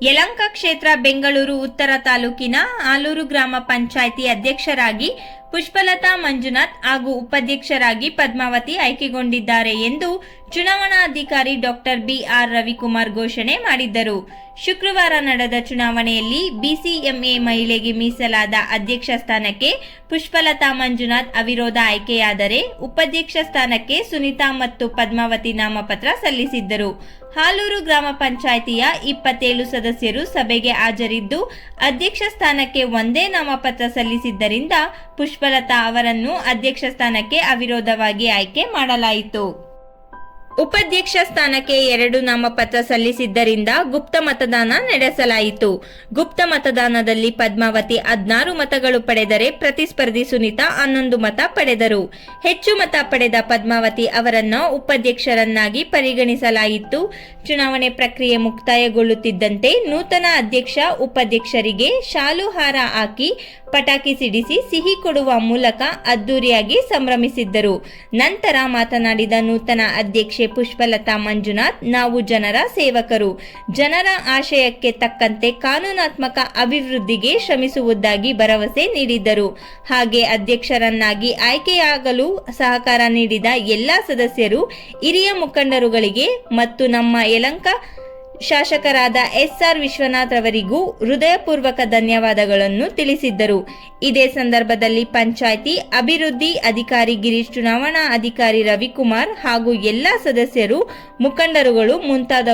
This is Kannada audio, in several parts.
ಯಲಂಕ ಕ್ಷೇತ್ರ ಬೆಂಗಳೂರು ಉತ್ತರ ತಾಲೂಕಿನ ಆಲೂರು ಗ್ರಾಮ ಪಂಚಾಯಿತಿ ಅಧ್ಯಕ್ಷರಾಗಿ ಪುಷ್ಪಲತಾ ಮಂಜುನಾಥ್ ಹಾಗೂ ಉಪಾಧ್ಯಕ್ಷರಾಗಿ ಪದ್ಮಾವತಿ ಆಯ್ಕೆಗೊಂಡಿದ್ದಾರೆ ಎಂದು ಚುನಾವಣಾಧಿಕಾರಿ ಡಾಕ್ಟರ್ ಬಿಆರ್ ರವಿಕುಮಾರ್ ಘೋಷಣೆ ಮಾಡಿದ್ದರು. ಶುಕ್ರವಾರ ನಡೆದ ಚುನಾವಣೆಯಲ್ಲಿ ಬಿಸಿಎಂಎ ಮಹಿಳೆಗೆ ಮೀಸಲಾದ ಅಧ್ಯಕ್ಷ ಸ್ಥಾನಕ್ಕೆ ಪುಷ್ಪಲತಾ ಮಂಜುನಾಥ್ ಅವಿರೋಧ ಆಯ್ಕೆಯಾದರೆ ಉಪಾಧ್ಯಕ್ಷ ಸ್ಥಾನಕ್ಕೆ ಸುನೀತಾ ಮತ್ತು ಪದ್ಮಾವತಿ ನಾಮಪತ್ರ ಸಲ್ಲಿಸಿದ್ದರು. ಹಾಲೂರು ಗ್ರಾಮ ಪಂಚಾಯಿತಿಯ ಇಪ್ಪತ್ತೇಳು ಸದಸ್ಯರು ಸಭೆಗೆ ಹಾಜರಿದ್ದು, ಅಧ್ಯಕ್ಷ ಸ್ಥಾನಕ್ಕೆ ಒಂದೇ ನಾಮಪತ್ರ ಸಲ್ಲಿಸಿದ್ದರಿಂದ ಪುಷ್ಪಲತಾ ಅವರನ್ನು ಅಧ್ಯಕ್ಷ ಸ್ಥಾನಕ್ಕೆ ಅವಿರೋಧವಾಗಿ ಆಯ್ಕೆ ಮಾಡಲಾಯಿತು. ಉಪಾಧ್ಯಕ್ಷ ಸ್ಥಾನಕ್ಕೆ ಎರಡು ನಾಮಪತ್ರ ಸಲ್ಲಿಸಿದ್ದರಿಂದ ಗುಪ್ತ ಮತದಾನ ನಡೆಸಲಾಯಿತು. ಗುಪ್ತ ಮತದಾನದಲ್ಲಿ ಪದ್ಮಾವತಿ ಹದ್ನಾರು ಮತಗಳು ಪಡೆದರೆ ಪ್ರತಿಸ್ಪರ್ಧಿ ಸುನೀತಾ ಹನ್ನೊಂದು ಮತ ಪಡೆದರು. ಹೆಚ್ಚು ಮತ ಪಡೆದ ಪದ್ಮಾವತಿ ಅವರನ್ನು ಉಪಾಧ್ಯಕ್ಷರನ್ನಾಗಿ ಪರಿಗಣಿಸಲಾಯಿತು. ಚುನಾವಣೆ ಪ್ರಕ್ರಿಯೆ ಮುಕ್ತಾಯಗೊಳ್ಳುತ್ತಿದ್ದಂತೆ ನೂತನ ಅಧ್ಯಕ್ಷ, ಉಪಾಧ್ಯಕ್ಷರಿಗೆ ಶಾಲು ಹಾರ ಹಾಕಿ ಪಟಾಕಿ ಸಿಡಿಸಿ ಸಿಹಿ ಕೊಡುವ ಮೂಲಕ ಅದ್ದೂರಿಯಾಗಿ ಸಂಭ್ರಮಿಸಿದ್ದರು. ನಂತರ ಮಾತನಾಡಿದ ನೂತನ ಅಧ್ಯಕ್ಷೆ ಪುಷ್ಪಲತಾ ಮಂಜುನಾಥ್, ನಾವು ಜನರ ಸೇವಕರು. ಜನರ ಆಶಯಕ್ಕೆ ತಕ್ಕಂತೆ ಕಾನೂನಾತ್ಮಕ ಅಭಿವೃದ್ಧಿಗೆ ಶ್ರಮಿಸುವುದಾಗಿ ಭರವಸೆ ನೀಡಿದ್ದರು. ಹಾಗೆ ಅಧ್ಯಕ್ಷರನ್ನಾಗಿ ಆಯ್ಕೆಯಾಗಲು ಸಹಕಾರ ನೀಡಿದ ಎಲ್ಲಾ ಸದಸ್ಯರು, ಹಿರಿಯ ಮುಖಂಡರುಗಳಿಗೆ ಮತ್ತು ನಮ್ಮ ಯಲಂಕ ಶಾಸಕರಾದ ಎಸ್ಆರ್ ವಿಶ್ವನಾಥ್ ಅವರಿಗೂ ಹೃದಯಪೂರ್ವಕ ಧನ್ಯವಾದಗಳನ್ನು ತಿಳಿಸಿದ್ದರು. ಇದೇ ಸಂದರ್ಭದಲ್ಲಿ ಪಂಚಾಯಿತಿ ಅಭಿವೃದ್ಧಿ ಅಧಿಕಾರಿ ಗಿರೀಶ್ ಚುನಾವಣಾ ಅಧಿಕಾರಿ ರವಿಕುಮಾರ್ ಹಾಗೂ ಎಲ್ಲ ಸದಸ್ಯರು ಮುಖಂಡರುಗಳು ಮುಂತಾದ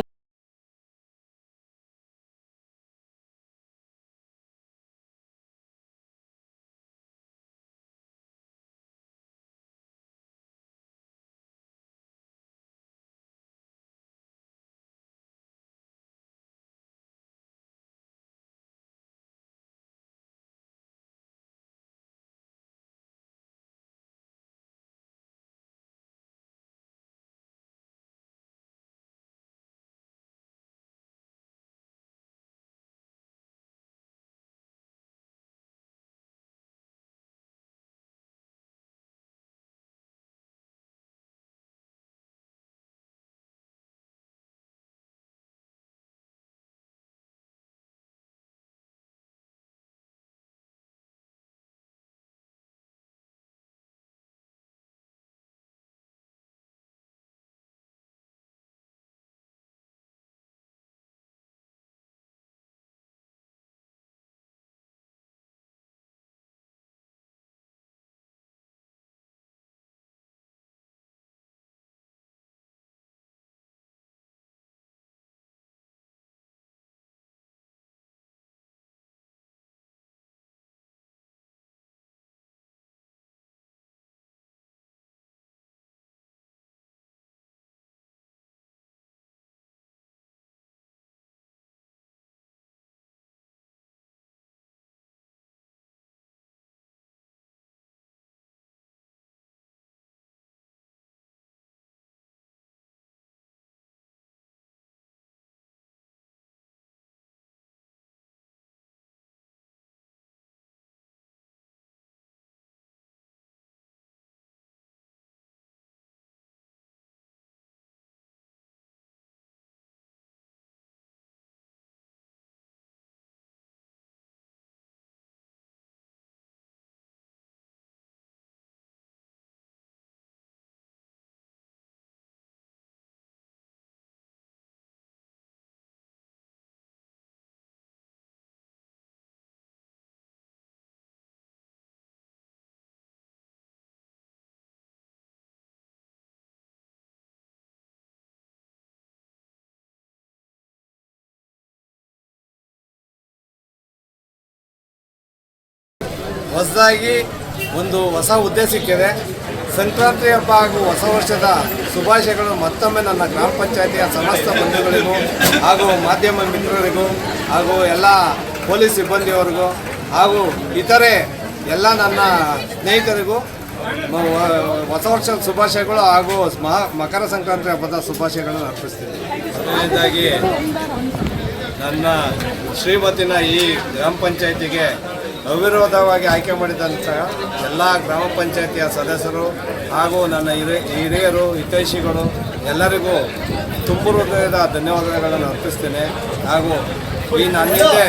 ಹೊಸದಾಗಿ ಒಂದು ಹೊಸ ಹುದ್ದೆ ಸಿಕ್ಕಿದೆ. ಸಂಕ್ರಾಂತಿ ಹಬ್ಬ ಹಾಗೂ ಹೊಸ ವರ್ಷದ ಶುಭಾಶಯಗಳು ಮತ್ತೊಮ್ಮೆ ನನ್ನ ಗ್ರಾಮ ಪಂಚಾಯತಿಯ ಸಮಸ್ತ ಬಂಧುಗಳಿಗೂ ಹಾಗೂ ಮಾಧ್ಯಮ ಮಿತ್ರರಿಗೂ ಹಾಗೂ ಎಲ್ಲ ಪೊಲೀಸ್ ಸಿಬ್ಬಂದಿಯವರಿಗೂ ಹಾಗೂ ಇತರೆ ಎಲ್ಲ ನನ್ನ ಸ್ನೇಹಿತರಿಗೂ ಹೊಸ ವರ್ಷದ ಶುಭಾಶಯಗಳು ಹಾಗೂ ಮಕರ ಸಂಕ್ರಾಂತಿ ಹಬ್ಬದ ಶುಭಾಶಯಗಳನ್ನು ಅರ್ಪಿಸ್ತೀನಿ. ಮೊದಲನೇದಾಗಿ ನನ್ನ ಶ್ರೀಮತಿನ ಈ ಗ್ರಾಮ ಪಂಚಾಯತಿಗೆ ಅವಿರೋಧವಾಗಿ ಆಯ್ಕೆ ಮಾಡಿದಂತಹ ಎಲ್ಲ ಗ್ರಾಮ ಪಂಚಾಯತಿಯ ಸದಸ್ಯರು ಹಾಗೂ ನನ್ನ ಹಿರಿಯ ಹಿರಿಯರು, ಹಿತೈಷಿಗಳು, ಎಲ್ಲರಿಗೂ ತುಂಬು ಹೃದಯದ ಧನ್ಯವಾದಗಳನ್ನು ಅರ್ಪಿಸ್ತೇನೆ. ಹಾಗೂ ಈ ನನ್ನಿಂದೆ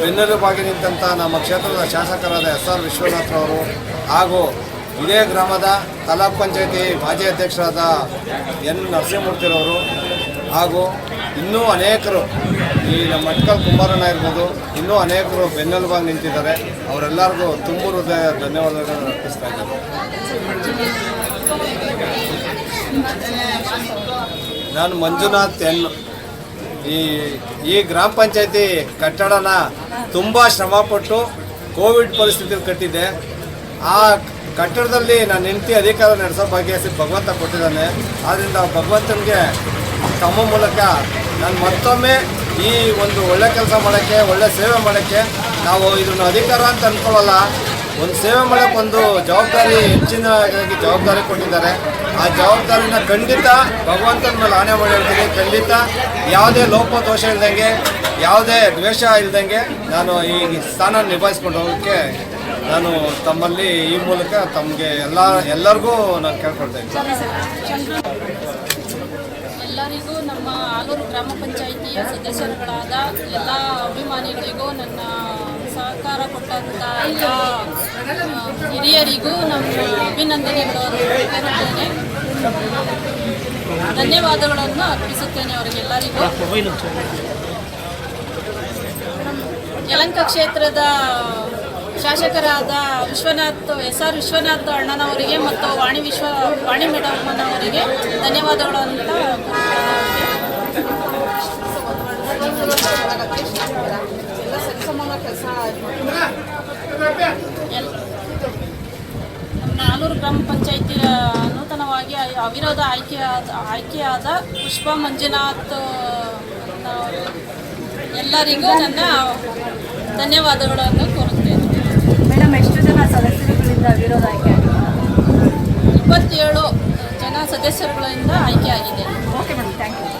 ಬೆನ್ನೆಲುಬಾಗಿ ನಿಂತಹ ನಮ್ಮ ಕ್ಷೇತ್ರದ ಶಾಸಕರಾದ ಎಸ್ ಆರ್ ವಿಶ್ವನಾಥ್ರವರು ಹಾಗೂ ಇದೇ ಗ್ರಾಮದ ತಾಲೂಕ್ ಪಂಚಾಯತಿ ಮಾಜಿ ಅಧ್ಯಕ್ಷರಾದ ಎನ್ ನರಸಿಂಹಮೂರ್ತಿರವರು ಹಾಗೂ ಇನ್ನೂ ಅನೇಕರು ಈ ನಮ್ಮ ಮಟ್ಕಲ್ ಕುಮಾರಣ್ಣ ಇರ್ಬೋದು, ಇನ್ನೂ ಅನೇಕರು ಬೆನ್ನೆಲುಬಾಗಿ ನಿಂತಿದ್ದಾರೆ. ಅವರೆಲ್ಲರಿಗೂ ತುಂಬ ಹೃದಯ ಧನ್ಯವಾದಗಳನ್ನು ಅರ್ಪಿಸ್ತಾ ಇದ್ದಾರೆ ನಾನು ಮಂಜುನಾಥ್ ಎನ್. ಈ ಈ ಗ್ರಾಮ ಪಂಚಾಯತಿ ಕಟ್ಟಡನ ತುಂಬ ಶ್ರಮಪಟ್ಟು ಕೋವಿಡ್ ಪರಿಸ್ಥಿತಿಯಲ್ಲಿ ಕಟ್ಟಿದ್ದೆ. ಆ ಕಟ್ಟಡದಲ್ಲಿ ನಾನು ಹೆಂಡತಿ ಅಧಿಕಾರ ನಡೆಸೋ ಭಾಗ್ಯ ಭಗವಂತ ಕೊಟ್ಟಿದ್ದಾನೆ. ಆದ್ದರಿಂದ ಭಗವಂತನಿಗೆ ತಮ್ಮ ಮೂಲಕ ನಾನು ಮತ್ತೊಮ್ಮೆ ಈ ಒಂದು ಒಳ್ಳೆ ಕೆಲಸ ಮಾಡೋಕ್ಕೆ, ಒಳ್ಳೆ ಸೇವೆ ಮಾಡೋಕ್ಕೆ ನಾವು ಇದನ್ನು ಅಧಿಕಾರ ಅಂತ ಅಂದ್ಕೊಳ್ಳಲ್ಲ ಒಂದು ಸೇವೆ ಮಾಡೋಕ್ಕೆ ಒಂದು ಜವಾಬ್ದಾರಿ ಹೆಚ್ಚಿನದಾಗಿ ಜವಾಬ್ದಾರಿ ಕೊಟ್ಟಿದ್ದಾರೆ. ಆ ಜವಾಬ್ದಾರಿನ ಖಂಡಿತ ಭಗವಂತನ ಮೇಲೆ ಆಣೆ ಮಾಡಿ ಹೇಳ್ತೀನಿ ಖಂಡಿತ ಯಾವುದೇ ಲೋಪ ದೋಷ ಇಲ್ದಂಗೆ, ಯಾವುದೇ ದ್ವೇಷ ಇಲ್ದಂಗೆ ನಾನು ಈ ಸ್ಥಾನ ನಿಭಾಯಿಸ್ಕೊಂಡು ಹೋಗೋಕ್ಕೆ ನಾನು ತಮ್ಮಲ್ಲಿ ಈ ಮೂಲಕ ತಮಗೆ ಎಲ್ಲ, ಎಲ್ಲರಿಗೂ ನಾನು ಕೇಳ್ಕೊಳ್ತಾ ಇದ್ದೀನಿ. ಎಲ್ಲರಿಗೂ ನಮ್ಮ ಆಲೂರು ಗ್ರಾಮ ಪಂಚಾಯಿತಿಯ ಸದಸ್ಯರುಗಳಾದ ಎಲ್ಲ ಅಭಿಮಾನಿಗಳಿಗೂ ನನ್ನ ಸಹಕಾರ ಕೊಟ್ಟಂಥ ಎಲ್ಲ ಹಿರಿಯರಿಗೂ ನಮ್ಮ ಅಭಿನಂದನೆಗಳನ್ನು ಹೇಳ್ತೇನೆ ಧನ್ಯವಾದಗಳನ್ನು ಅರ್ಪಿಸುತ್ತೇನೆ ಅವರಿಗೆಲ್ಲರಿಗೂ. ಯಲಂಕ ಕ್ಷೇತ್ರದ ಶಾಸಕರಾದ ವಿಶ್ವನಾಥ್ ಎಸ್ ಆರ್ ವಿಶ್ವನಾಥ್ ಅಣ್ಣನವರಿಗೆ ಮತ್ತು ವಾಣಿ ವಿಶ್ವ, ವಾಣಿ ಮೇಡಮ್ಮನವರಿಗೆ ಧನ್ಯವಾದಗಳು ಅಂತ ನಾನೂರು ಗ್ರಾಮ ಪಂಚಾಯಿತಿಯ ನೂತನವಾಗಿ ಅವಿರೋಧ ಆಯ್ಕೆಯಾದ ಆಯ್ಕೆಯಾದ ಪುಷ್ಪ ಮಂಜುನಾಥ್ ಎಲ್ಲರಿಗೂ ನನ್ನ ಧನ್ಯವಾದಗಳನ್ನು ಜನ ಸದಸ್ಯರುಗಳಿಂದ ವಿರೋಧ ಆಯ್ಕೆ ಇಪ್ಪತ್ತೇಳು ಜನ ಸದಸ್ಯರುಗಳಿಂದ ಆಯ್ಕೆ ಆಗಿದೆ. Okay madam thank you